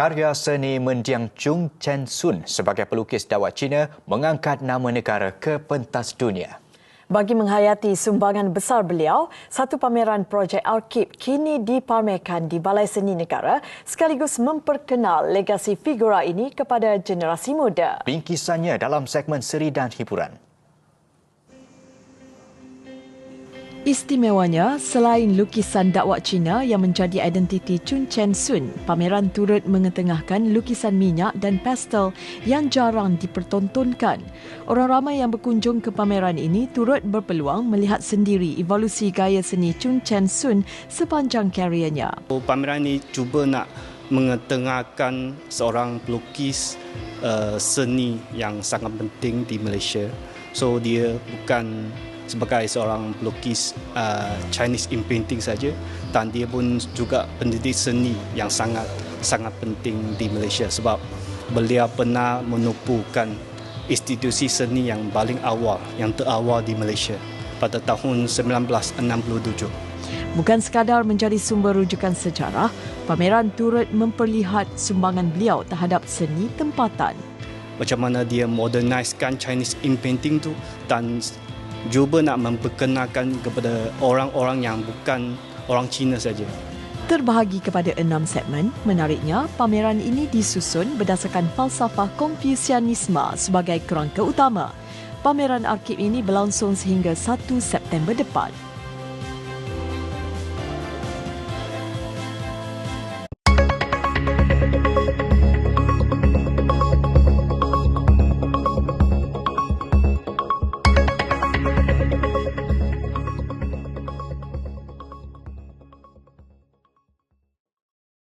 Karya seni mendiang Chung Chen Sun sebagai pelukis dawat Cina mengangkat nama negara ke pentas dunia. Bagi menghayati sumbangan besar beliau, satu pameran projek Arkib kini dipamerkan di Balai Seni Negara sekaligus memperkenal legasi figura ini kepada generasi muda. Bingkisannya dalam segmen seri dan hiburan. Istimewanya, selain lukisan dakwah Cina yang menjadi identiti Chun Chen Sun, pameran turut mengetengahkan lukisan minyak dan pastel yang jarang dipertontonkan. Orang ramai yang berkunjung ke pameran ini turut berpeluang melihat sendiri evolusi gaya seni Chun Chen Sun sepanjang karyanya. Pameran ini cuba nak mengetengahkan seorang pelukis uh, seni yang sangat penting di Malaysia. So dia bukan sebagai seorang pelukis uh, Chinese in painting saja dan dia pun juga pendidik seni yang sangat sangat penting di Malaysia sebab beliau pernah menubuhkan institusi seni yang paling awal yang terawal di Malaysia pada tahun 1967. Bukan sekadar menjadi sumber rujukan sejarah, pameran turut memperlihat sumbangan beliau terhadap seni tempatan. Macam mana dia moderniskan Chinese in painting tu dan cuba nak memperkenalkan kepada orang-orang yang bukan orang Cina saja. Terbahagi kepada enam segmen, menariknya pameran ini disusun berdasarkan falsafah Konfusianisme sebagai kerangka utama. Pameran arkib ini berlangsung sehingga 1 September depan.